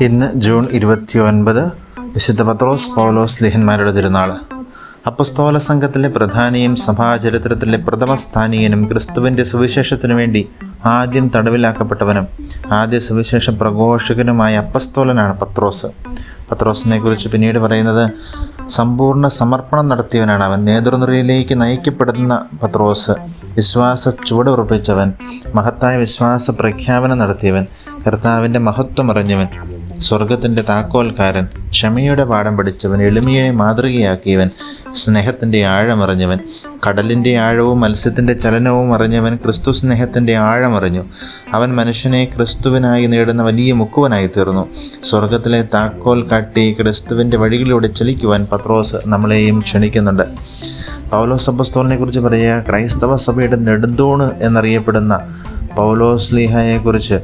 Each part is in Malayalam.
ഇന്ന് ജൂൺ ഇരുപത്തി ഒൻപത് വിശുദ്ധ പത്രോസ് പൗലോസ് ലിഹന്മാരുടെ തിരുനാൾ അപ്പസ്തോല സംഘത്തിലെ പ്രധാനിയും സഭാചരിത്രത്തിലെ പ്രഥമ സ്ഥാനീയനും ക്രിസ്തുവിന്റെ സുവിശേഷത്തിനു വേണ്ടി ആദ്യം തടവിലാക്കപ്പെട്ടവനും ആദ്യ സുവിശേഷ പ്രഘോഷകനുമായ അപ്പസ്തോലനാണ് പത്രോസ്. പത്രോസിനെ കുറിച്ച് പിന്നീട് പറയുന്നത് സമ്പൂർണ സമർപ്പണം നടത്തിയവനാണ് അവൻ. നേതൃനിരയിലേക്ക് നയിക്കപ്പെടുന്ന പത്രോസ് വിശ്വാസ ചുവടുറപ്പിച്ചവൻ മഹത്തായ വിശ്വാസ പ്രഖ്യാപനം നടത്തിയവൻ കർത്താവിന്റെ മഹത്വം അറിഞ്ഞവൻ സ്വർഗത്തിന്റെ താക്കോൽക്കാരൻ ക്ഷമയുടെ പാഠം പഠിച്ചവൻ എളിമയെ മാതൃകയാക്കിയവൻ സ്നേഹത്തിന്റെ ആഴമറിഞ്ഞവൻ കടലിന്റെ ആഴവും മത്സ്യത്തിന്റെ ചലനവും അറിഞ്ഞവൻ ക്രിസ്തു സ്നേഹത്തിന്റെ ആഴമറിഞ്ഞു. അവൻ മനുഷ്യനെ ക്രിസ്തുവിനായി നേടുന്ന വലിയ മുക്കുവനായി തീർന്നു സ്വർഗത്തിലെ താക്കോൽ കാട്ടി ക്രിസ്തുവിന്റെ വഴികളിലൂടെ ചലിക്കുവാൻ പത്രോസ് നമ്മളെയും ക്ഷണിക്കുന്നുണ്ട്. പൗലോസ് അപ്പസ്തോലിനെ കുറിച്ച് പറയുക ക്രൈസ്തവ സഭയുടെ നെടുന്തൂണ് എന്നറിയപ്പെടുന്ന പൗലോസ് ലീഹയെക്കുറിച്ച്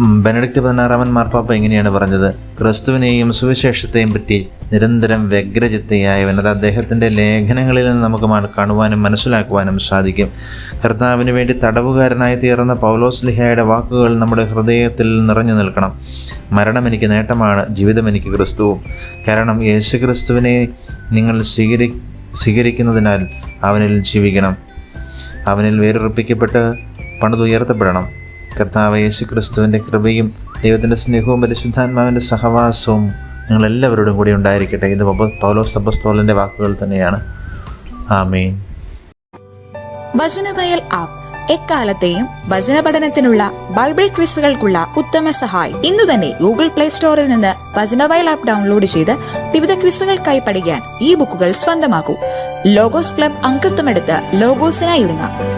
ബെനഡിക്റ്റ് പതിനാറാമൻ മാർപ്പാപ്പ എങ്ങനെയാണ് പറഞ്ഞത്? ക്രിസ്തുവിനെയും സുവിശേഷത്തെയും പറ്റി നിരന്തരം വ്യഗ്രചിത്തയായവൻ അത് അദ്ദേഹത്തിന്റെ ലേഖനങ്ങളിൽ നിന്ന് നമുക്ക് കാണുവാനും മനസ്സിലാക്കുവാനും സാധിക്കും. കർത്താവിന് വേണ്ടി തടവുകാരനായി തീർന്ന പൗലോസ് ലിഹയുടെ വാക്കുകൾ നമ്മുടെ ഹൃദയത്തിൽ നിറഞ്ഞു നിൽക്കണം. മരണം എനിക്ക് നേട്ടമാണ് ജീവിതം എനിക്ക് ക്രിസ്തുവും. കാരണം യേശു ക്രിസ്തുവിനെ നിങ്ങൾ സ്വീകരി സ്വീകരിക്കുന്നതിനാൽ അവനിൽ ജീവിക്കണം. അവനിൽ വേരുറപ്പിക്കപ്പെട്ട് പണിതുയർത്തപ്പെടണം. കർത്താവ് യേശു ക്രിസ്തുവിന്റെ കൃപയും ദൈവത്തിന്റെ സ്നേഹവും പരിശുദ്ധാത്മാവിന്റെ സഹവാസവും നിങ്ങളെല്ലാവരോടും കൂടി ഉണ്ടായിരിക്കട്ടെ. ഇത് പൗലോ പൗലോസ് അപ്പസ്തോലന്റെ വാക്കുകൾ തന്നെയാണ്. ആമീൻ. വചനവയൽ ആപ്പ്. എക്കാലത്തെയും വചന പഠനത്തിനുള്ള ബൈബിൾ ക്വിസുകൾക്കുള്ള ഉത്തമ സഹായം. ഇന്നു തന്നെ ഗൂഗിൾ പ്ലേ സ്റ്റോറിൽ നിന്ന് വചനവയൽ ആപ്പ് ഡൗൺലോഡ് ചെയ്ത് വിവിധ ക്വിസുകൾക്കായി പഠിക്കാൻ ഈ ബുക്കുകൾ സ്വന്തമാക്കൂ. ലോഗോസ് ക്ലബ് അംഗത്വമെടുത്ത് ലോഗോസിനായി ഒരുങ്ങാം.